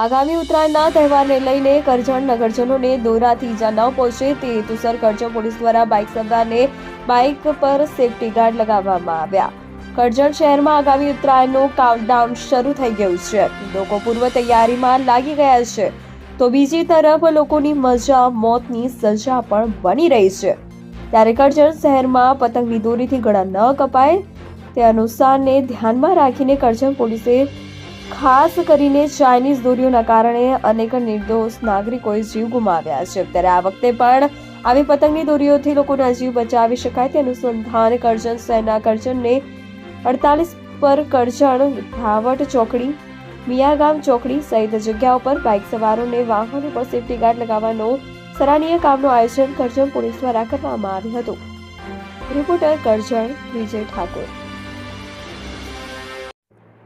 આગામી ઉત્તરાયણના તહેવારને લઈને કરજણ નગરજનોને દોરાથી ઈજા ન પહોંચે તે હેતુસર કરજણ પોલીસ દ્વારા બાઇક સવારને બાઇક પર સેફટી ગાર્ડ લગાવવામાં આવ્યા. કરજણ શહેરમાં આગામી ઉત્તરાયણનું કાઉન્ટડાઉન શરૂ થઈ ગયું છે. લોકો પૂર્વ તૈયારીમાં લાગી ગયા છે. તો બીજી તરફ લોકોની મજા, મોતની સજા પણ બની રહી છે. ત્યારે કરજણ શહેરમાં પતંગની દોરીથી ગળા ન કપાય તે અનુસારને ધ્યાનમાં રાખીને કરજણ પોલીસે ખાસ કરીને ચાઇનીઝ દોરીઓના કારણે અનેક નિર્દોષ નાગરિકોએ જીવ ગુમાવ્યા છે. ત્યારે આ વખતે પણ આવી પતંગની દોરીઓથી લોકોના જીવ બચાવી શકાય તે અનુસંધાન કરજણ શહેરના કરજણને અડતાલીસ પર કરજણ, ધાવટ ચોકડી, મિયાગામ ચોકડી સહિત જગ્યાઓ પર બાઇક સવારોને વાહનો પર સેફટી ગાર્ડ લગાવવાનો સરાહનીય કામનું આયોજન કરજણ પોલીસ દ્વારા કરવામાં આવ્યું હતું. રિપોર્ટર કરજણ વિજય ઠાકોર.